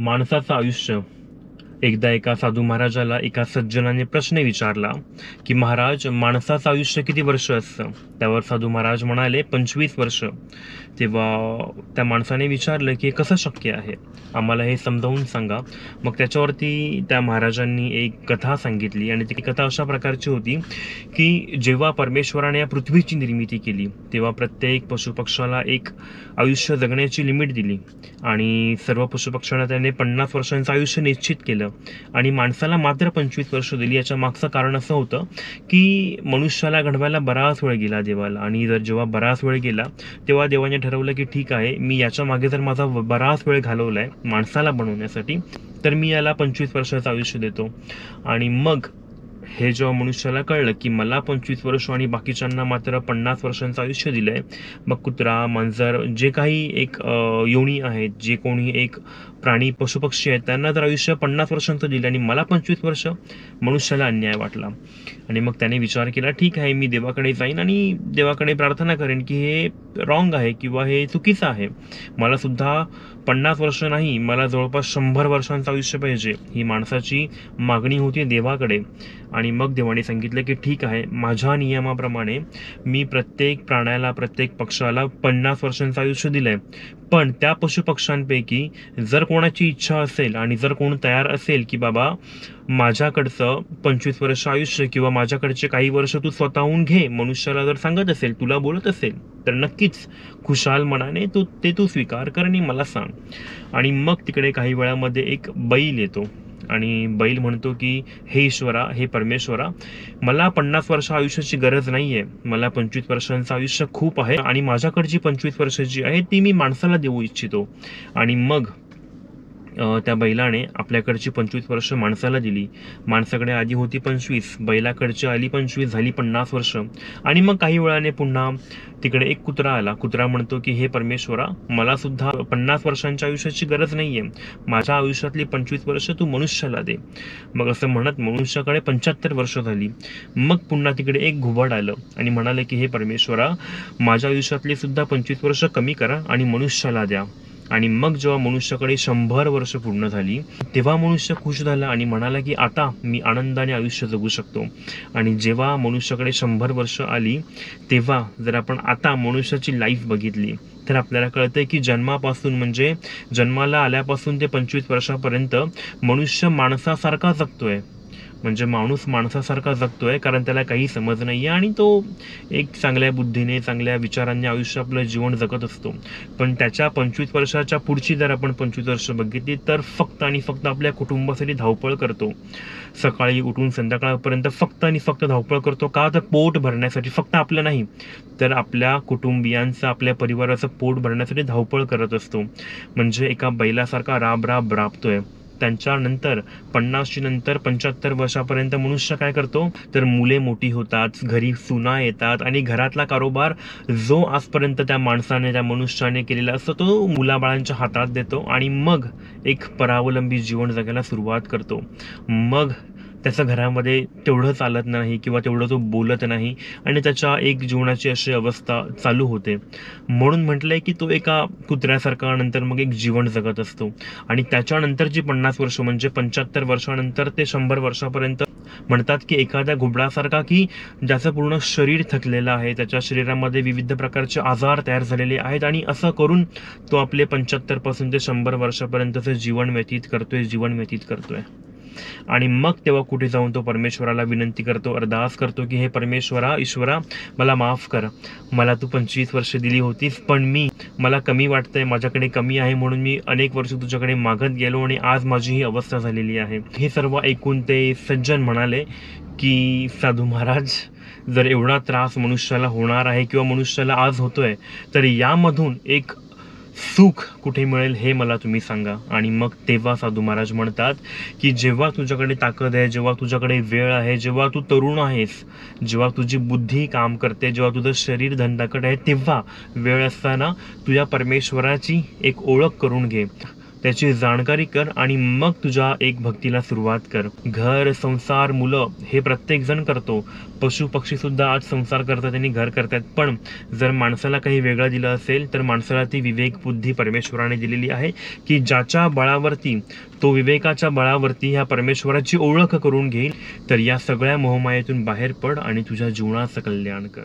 माणसाचं आयुष्य एकदा एका साधू महाराजाला एका सज्जनाने प्रश्न विचारला की महाराज माणसाचं आयुष्य किती वर्ष असतं? त्यावर साधू महाराज म्हणाले पंचवीस वर्ष. तेव्हा त्या माणसाने विचारलं की हे कसं शक्य आहे? आम्हाला हे समजावून सांगा. मग त्याच्यावरती त्या महाराजांनी एक कथा सांगितली आणि ती कथा अशा प्रकारची होती की जेव्हा परमेश्वराने या पृथ्वीची निर्मिती केली तेव्हा प्रत्येक पशुपक्षाला एक आयुष्य जगण्याची लिमिट दिली आणि सर्व पशुपक्ष्यांना त्याने पन्नास वर्षांचं आयुष्य निश्चित केलं. आणि माणसाला मात्र पंचवीस वर्ष दिली. याच्या मागचं कारण असं होतं की मनुष्याला घडवायला बराच वेळ गेला देवाला. आणि जर जेव्हा बराच वेळ गेला तेव्हा देवाने ठरवलं की ठीक आहे मी याच्या मागे जर माझा व- बराच वेळ घालवला आहे माणसाला बनवण्यासाठी तर मी याला पंचवीस वर्षाचं आयुष्य देतो. आणि मग हे जेव्हा मनुष्याला कळलं की मला पंचवीस वर्ष आणि बाकीच्यांना मात्र पन्नास वर्षांचं आयुष्य दिलंय मग कुत्रा मांजर जे काही एक योनी आहेत जे कोणी एक प्राणी पशुपक्षी आहेत त्यांना तर आयुष्य पन्नास वर्षांचं दिलं आणि मला पंचवीस वर्ष मनुष्याला अन्याय वाटला. आणि मग त्याने विचार केला ठीक आहे मी देवाकडे जाईन आणि देवाकडे प्रार्थना करेन की हे रॉंग आहे किंवा हे चुकीचं आहे. मला सुद्धा पन्नास वर्ष नाही मला जवळपास शंभर वर्षांचं आयुष्य पाहिजे. ही माणसाची मागणी होती देवाकडे. आणि मग देवाने सांगितलं की ठीक आहे माझ्या नियमाप्रमाणे मी प्रत्येक प्राण्याला प्रत्येक पक्षाला पन्नास वर्षांचं आयुष्य दिलंय. पण त्या पशुपक्ष्यांपैकी जर कोणाची इच्छा असेल आणि जर कोण तयार असेल की बाबा माझ्याकडचं पंचवीस वर्ष आयुष्य किंवा माझ्याकडचे काही वर्ष तू स्वतःहून घे मनुष्याला जर सांगत असेल तुला बोलत असेल तर नक्कीच खुशाल मनाने तू ते तू स्वीकार कर आणि मला सांग. आणि मग तिकडे काही वेळामध्ये एक बैल येतो. आणि बैल म्हणतो की हे ईश्वरा हे परमेश्वरा मला पन्नास वर्ष आयुष्याची गरज नाही आहे मला पंचवीस वर्षांचं आयुष्य खूप आहे आणि माझ्याकडची पंचवीस वर्षाची आहे ती मी माणसाला देऊ इच्छितो. आणि मग त्या बैलाने आपल्याकडची पंचवीस वर्ष माणसाला दिली. माणसाकडे आधी होती पंचवीस बैलाकडची आली पंचवीस झाली पन्नास वर्ष. आणि मग काही वेळाने पुन्हा तिकडे एक कुत्रा आला. कुत्रा म्हणतो की हे परमेश्वरा मला सुद्धा पन्नास वर्षांच्या आयुष्याची गरज नाही आहे माझ्या आयुष्यातली पंचवीस वर्ष तू मनुष्याला दे. मग असं म्हणत मनुष्याकडे पंच्याहत्तर वर्ष झाली. मग पुन्हा तिकडे एक घुबड आलं आणि म्हणाले की हे परमेश्वरा माझ्या आयुष्यातली सुद्धा पंचवीस वर्ष कमी करा आणि मनुष्याला द्या. आणि मग जेव्हा मनुष्याकडे शंभर वर्ष पूर्ण झाली तेव्हा मनुष्य खुश झाला आणि म्हणाला की आता मी आनंदाने आयुष्य जगू शकतो. आणि जेव्हा मनुष्याकडे शंभर वर्ष आली तेव्हा जर आपण आता मनुष्याची लाईफ बघितली तर आपल्याला कळतंय की जन्मापासून म्हणजे जन्माला आल्यापासून ते पंचवीस वर्षापर्यंत मनुष्य माणसासारखा जगतोय. म्हणजे माणूस माणसासारखा जगतोय कारण त्याला काही समज नाही आहे आणि तो एक चांगल्या बुद्धीने चांगल्या विचारांनी आयुष्य आपलं जीवन जगत असतो. पण त्याच्या पंचवीस वर्षाच्या पुढची जर आपण पंचवीस वर्ष बघितली तर फक्त आणि फक्त आपल्या कुटुंबासाठी धावपळ करतो. सकाळी उठून संध्याकाळपर्यंत फक्त आणि फक्त धावपळ करतो का? तर पोट भरण्यासाठी फक्त आपलं नाही. तर आपल्या कुटुंबियांचं आपल्या परिवाराचं पोट भरण्यासाठी धावपळ करत असतो. म्हणजे एका बैलासारखा राब राब राबतोय. त्यांच्यानंतर पन्नासची नंतर पंच्याहत्तर वर्षापर्यंत मनुष्य काय करतो? तर मुले मोठी होतात घरी सुना येतात आणि घरातला कारोबार जो आजपर्यंत त्या माणसाने त्या मनुष्याने केलेला असतो तो मुलाबाळांच्या हातात देतो आणि मग एक परावलंबी जीवन जगायला सुरुवात करतो. मग त्याचं घरामध्ये तेवढं चालत नाही किंवा तेवढं तो बोलत नाही आणि त्याच्या एक जीवनाची अशी अवस्था चालू होते. म्हणून म्हटलं आहे की तो एका कुत्र्यासारखा नंतर मग एक जीवन जगत असतो. आणि त्याच्यानंतरची पन्नास वर्ष म्हणजे पंच्याहत्तर वर्षानंतर ते शंभर वर्षापर्यंत म्हणतात की एखाद्या घुबडासारखा की ज्याचं पूर्ण शरीर थकलेलं आहे त्याच्या शरीरामध्ये विविध प्रकारचे आजार तयार झालेले आहेत आणि असं करून तो आपले पंच्याहत्तरपासून ते शंभर वर्षापर्यंतचं जीवन व्यतीत करतोय जीवन व्यतीत करतोय. आणि मग तेव्हा कुठे जाऊन तो परमेश्वराला विनंती करतो अरदास करतो की हे परमेश्वरा ईश्वरा मला माफ कर. मला तू पंचवीस वर्ष दिली होतीस पण मी मला कमी वाटतंय माझ्याकडे कमी आहे म्हणून मी अनेक वर्ष तुझ्याकडे मागत गेलो आणि आज माझी ही अवस्था झालेली आहे. हे सर्व ऐकून ते सज्जन म्हणाले की साधू महाराज जर एवढा त्रास मनुष्याला होणार आहे किंवा मनुष्याला आज होतोय तर यामधून एक सुख कुठे मिळेल हे मला तुम्ही सांगा. आणि मग तेव्हा साधू महाराज म्हणतात की जेव्हा तुझ्याकडे ताकद आहे जेव्हा तुझ्याकडे वेळ आहे जेव्हा तू तरुण आहेस जेव्हा तुझी बुद्धी काम करते जेव्हा तुझं शरीर धंदाकडे आहे तेव्हा वेळ असताना तुझ्या परमेश्वराची एक ओळख करून घे. त्याची जाणकारी कर आणि मग तुझ्या एक भक्तीला सुरुवात कर. घर संसार मुलं हे प्रत्येक जण करतो. पशु पक्षी सुद्धा आज संसार करतात आणि घर करतात. पण जर माणसाला काही वेगळं दिलं असेल तर माणसाला ती विवेक बुद्धी परमेश्वराने दिलेली आहे की ज्याच्या बळावरती तो विवेकाच्या बळावरती ह्या परमेश्वराची ओळख करून घेईल तर या सगळ्या मोहमायेतून बाहेर पड आणि तुझ्या जीवनाचं कल्याण कर.